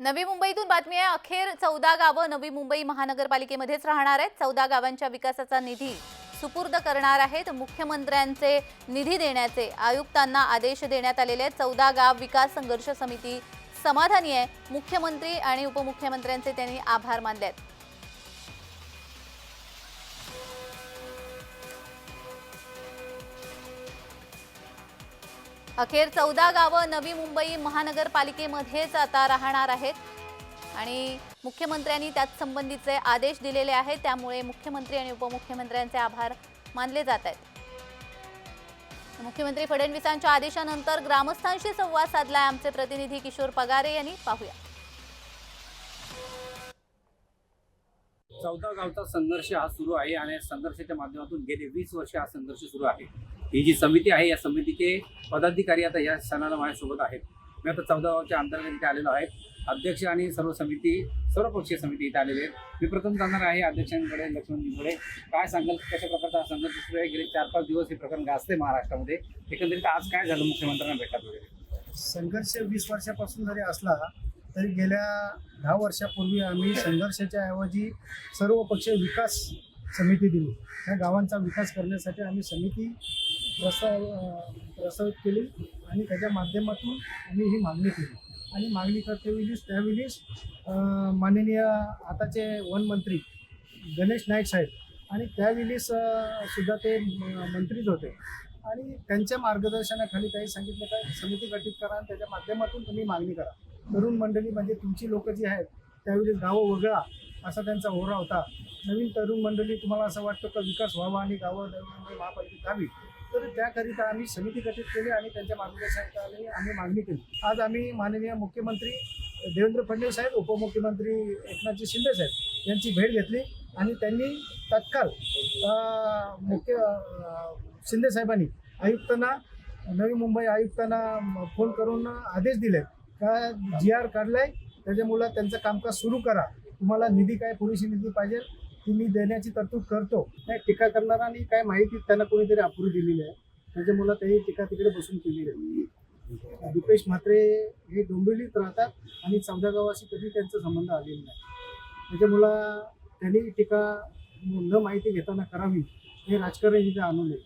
नवी मुंबईतून बातमी आहे. अखेर चौदा गावं नवी मुंबई महानगरपालिकेमध्येच राहणार आहेत. चौदा गावांच्या विकासाचा निधी सुपूर्द करणार आहेत. मुख्यमंत्र्यांचे निधी देण्याचे आयुक्तांना आदेश देण्यात आलेले आहेत. चौदा गाव विकास संघर्ष समिती समाधानी आहे. मुख्यमंत्री आणि उपमुख्यमंत्र्यांचे त्यांनी आभार मानले आहेत. अखेर चौदा गावं नवी मुंबई महानगरपालिकेमध्येच आता राहणार आहेत. आणि मुख्यमंत्र्यांनी त्यात संबंधीचे आदेश दिलेले आहेत. त्यामुळे मुख्यमंत्री आणि उपमुख्यमंत्र्यांचे आभार मानले जात आहेत. मुख्यमंत्री फडणवीसांच्या आदेशानंतर ग्रामस्थांशी संवाद साधलाय. आमचे प्रतिनिधी किशोर पगारे यांनी पाहूया. चौदा गावचा संघर्ष हा सुरू आहे आणि संघर्षाच्या माध्यमातून गेले वीस वर्ष हा संघर्ष सुरू आहे. ही जी समिती आहे या समितीचे पदाधिकारी आता या सणाला माझ्यासोबत आहेत. मी आता चौदा गावच्या अंतर्गत इथे आलेलो आहे. अध्यक्ष आणि सर्व समिती सर्वपक्षीय समिती इथे आलेली आहेत. मी प्रथम जाणार आहे अध्यक्षांकडे लक्ष्मणजींकडे. काय सांगाल कशा प्रकारचा संघर्ष सुरू आहे? गेले चार पाच दिवस हे प्रकरण गाजते महाराष्ट्रामध्ये. एकंदरीत आज काय झालं मुख्यमंत्र्यांना भेटत वगैरे? संघर्ष वीस वर्षापासून जरी असला तरी गेल्या दहा वर्षापूर्वी आम्ही संघर्षाच्या ऐवजी सर्वपक्षीय विकास समिती दिली. त्या गावांचा विकास करण्यासाठी आम्ही समिती प्रस्ताव अं, प्रस्तावित केली आणि त्याच्या माध्यमातून आम्ही ही मागणी केली. आणि मागणी करतेवेळीच त्यावेळीच माननीय आताचे वनमंत्री गणेश नाईक साहेब आणि त्यावेळीस सुद्धा ते मंत्रीच होते. आणि त्यांच्या मार्गदर्शनाखाली काही सांगितलं काय समिती गठीत करा आणि त्याच्या माध्यमातून तुम्ही मागणी करा. तरुण मंडळी म्हणजे तुमची लोकं जी आहेत त्यावेळी गावं वगळा असा त्यांचा होरा होता. नवीन तरुण मंडळी तुम्हाला असं वाटतं का विकास व्हावा आणि गावं नवी मुंबई महापालिकेत तर त्याकरिता आम्ही समिती गठीत केली आणि त्यांच्या मार्गदर्शनाखाली आम्ही मागणी केली. आज आम्ही माननीय मुख्यमंत्री देवेंद्र फडणवीस साहेब उपमुख्यमंत्री एकनाथजी शिंदे साहेब यांची भेट घेतली आणि त्यांनी तत्काळ मुख्य शिंदे साहेबांनी आयुक्तांना नवी मुंबई आयुक्तांना फोन करून आदेश दिले का जी आर काढलाय त्याच्यामुळं त्यांचं कामकाज सुरू करा. तुम्हाला निधी काय पुरेशी निधी पाहिजे तुम्ही मी देण्याची तरतूद करतो. नाही टीका करणाऱ्यांनी काय माहिती त्यांना कोणीतरी अपुरी दिलेली आहे. त्याच्यामुळं त्यांनी टीका तिकडे बसून केलेली आहे. दीपेश म्हात्रे हे डोंबिवलीत राहतात आणि चौदा गावाशी कधी त्यांचा संबंध आलेला नाही. त्याच्यामुळं त्यांनी टीका न माहिती घेताना करावी हे राजकारण इथे आणू नये